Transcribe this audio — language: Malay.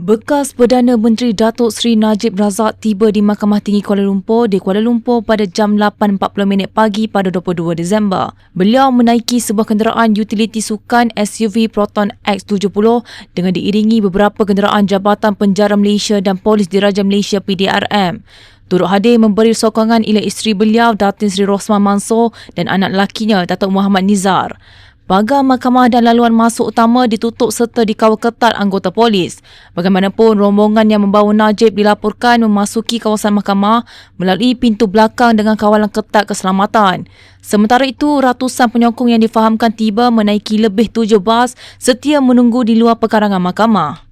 Bekas Perdana Menteri Datuk Seri Najib Razak tiba di Mahkamah Tinggi Kuala Lumpur di Kuala Lumpur pada jam 8.40 minit pagi pada 22 Disember. Beliau menaiki sebuah kenderaan utiliti sukan SUV Proton X70 dengan diiringi beberapa kenderaan Jabatan Penjara Malaysia dan Polis Diraja Malaysia PDRM. Turut hadir memberi sokongan ialah isteri beliau Datin Sri Rosman Mansor dan anak lakinya Datuk Muhammad Nizar. Pagar mahkamah dan laluan masuk utama ditutup serta dikawal ketat anggota polis. Bagaimanapun, rombongan yang membawa Najib dilaporkan memasuki kawasan mahkamah melalui pintu belakang dengan kawalan ketat keselamatan. Sementara itu, ratusan penyokong yang difahamkan tiba menaiki lebih tujuh bas setia menunggu di luar pekarangan mahkamah.